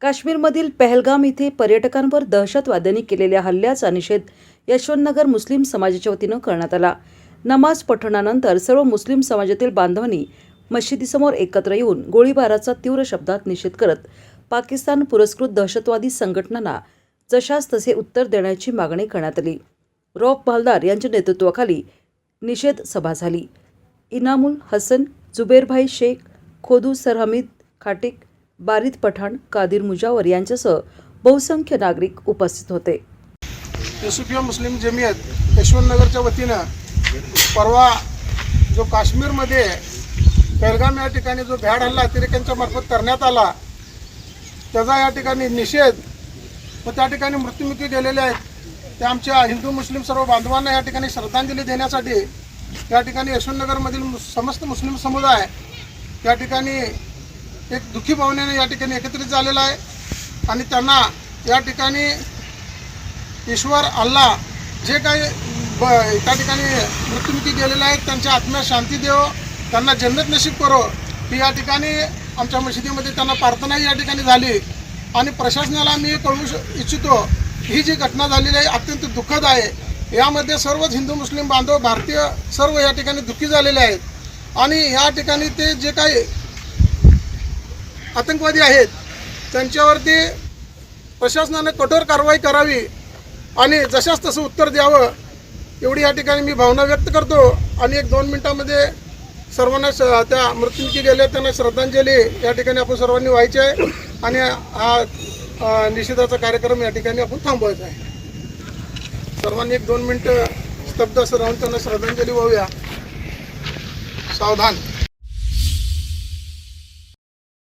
काश्मीरमधील पहलगाम येथे पर्यटकांवर दहशतवाद्यांनी केलेल्या हल्ल्याचा निषेध यशवंतनगर मुस्लिम समाजाच्या वतीनं करण्यात आला. नमाज पठणानंतर सर्व मुस्लिम समाजातील बांधवांनी मशिदीसमोर एकत्र येऊन गोळीबाराचा तीव्र शब्दात निषेध करत पाकिस्तान पुरस्कृत दहशतवादी संघटनांना जशास तसे उत्तर देण्याची मागणी करण्यात आली. रौफ भालदार यांच्या नेतृत्वाखाली निषेध सभा झाली. इनामुल हसन जुबेरभाई शेख खोदू सरहमीद खाटिक बारिद पठाण कादिर मुजावर यांच्यासह बहुसंख्य नागरिक उपस्थित होते. युसुफिया मुस्लिम जमियत यशवंतनगरच्या वतीनं परवा जो काश्मीरमध्ये पेलगाम या ठिकाणी जो भ्याड हल्ला अतिरेक्यांच्या मार्फत करण्यात आला त्याचा या ठिकाणी निषेध व त्या ठिकाणी मृत्युमुखी गेलेले आहेत. ते आमच्या हिंदू मुस्लिम सर्व बांधवांना या ठिकाणी श्रद्धांजली देण्यासाठी या ठिकाणी यशवंतनगरमधील समस्त मुस्लिम समुदाय या ठिकाणी एक दुःखी भावनेने या ठिकाणी एकत्रित झालेला आहे. आणि त्यांना या ठिकाणी ईश्वर अल्लाह जे काही ब त्या ठिकाणी मृत्युमुखी गेलेले आहेत त्यांच्या आत्म्यात शांती देव त्यांना जन्नत नशीब करो. ही या ठिकाणी आमच्या मशिदीमध्ये त्यांना प्रार्थनाही या ठिकाणी झाली. आणि प्रशासनाला मी कळवू श- इच्छितो ही जी घटना झालेली आहे अत्यंत दुःखद आहे. यामध्ये सर्वच हिंदू मुस्लिम बांधव भारतीय सर्व या ठिकाणी दुःखी झालेले आहेत. आणि या ठिकाणी ते जे काही आतंकवादी आहेत. त्यांच्यावरती प्रशासनाने कठोर कारवाई करावी आणि जशास तसं उत्तर द्यावं एवढी या ठिकाणी मी भावना व्यक्त करतो. आणि एक दोन मिनिटामध्ये सर्वांना स- त्या मृत्यूंची गेल्या त्यांना श्रद्धांजली या ठिकाणी आपण सर्वांनी व्हायची आहे. आणि हा निषेधाचा कार्यक्रम या ठिकाणी आपण थांबवायचा आहे. सर्वांनी एक दोन मिनटं स्तब्ध असं राहून त्यांना श्रद्धांजली वाहूया. सावधान.